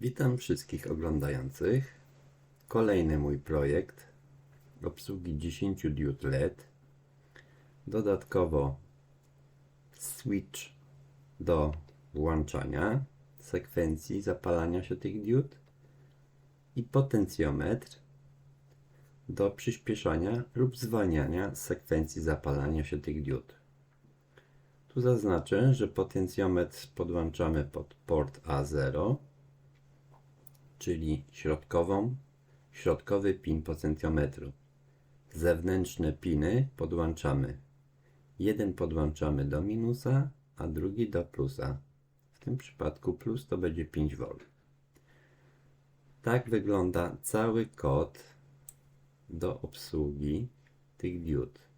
Witam wszystkich oglądających. Kolejny mój projekt obsługi 10 diod LED. Dodatkowo switch do włączania sekwencji zapalania się tych diod i potencjometr do przyspieszania lub zwalniania sekwencji zapalania się tych diod. Tu zaznaczę, że potencjometr podłączamy pod port A0 czyli środkową, środkowy pin potencjometru. Zewnętrzne piny podłączamy. Jeden podłączamy do minusa, a drugi do plusa. W tym przypadku plus to będzie 5V. Tak wygląda cały kod do obsługi tych diod.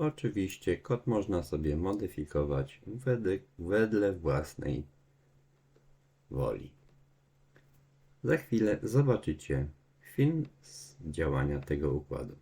Oczywiście kod można sobie modyfikować wedle, wedle własnej woli. Za chwilę zobaczycie film z działania tego układu.